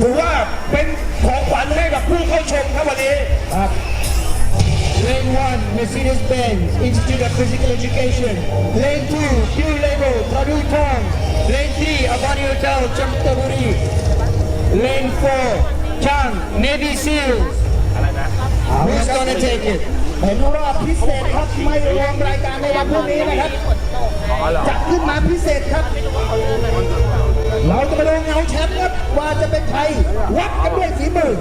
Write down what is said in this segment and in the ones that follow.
ถือว่าเป็นของขวัญให้กับผู้เข้าชมครับวันนี้ 1, Mercedes-Benz, Institute of Physical Education. Lane 2, Pure Label, Pradul Tong. Lane 3, Abadi Hotel, Chamtaburi. Lane 4, Chang, Navy SEALs. Who's gonna take it? เป็นรอบพิเศษครับไม่รวมรายการในวันพรุ่งนี้นะครับจัดขึ้นมาพิเศษครับ เราจะมาดูเงาแชมป์ครับว่าจะเป็นใครวัดกันด้วยฝีมือ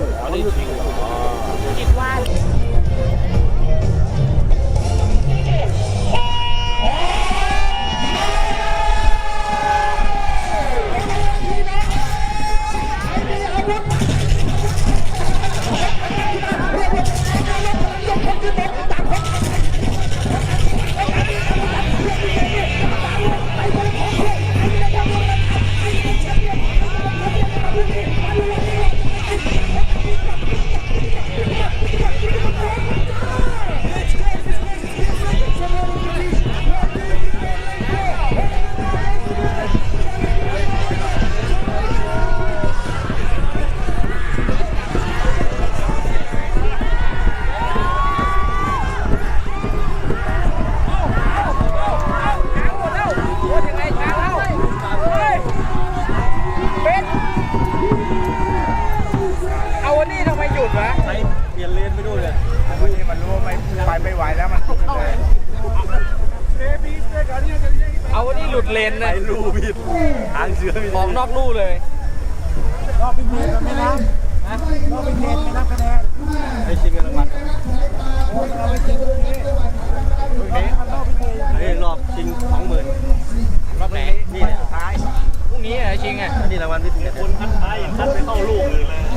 ลี่ยนเลนไปดูเลยวันนี้มันรู้ว่าไม่ไปไม่ไหวแล้วมันเลยเอาวันนี้หลุดเลนไปเลยรูผิดทางเสือมีออกนอกลู่เลยไอ้ชิงเงินรางวัลเฮ้ยรอบชิงสองหมื่นรอบไหนนี่เนี่ยสุดท้ายพรุ่งนี้เหรอชิงอะนี่รางวัลพิเศษคนคัดท้ายยังคัดไปเข้าลูกเลย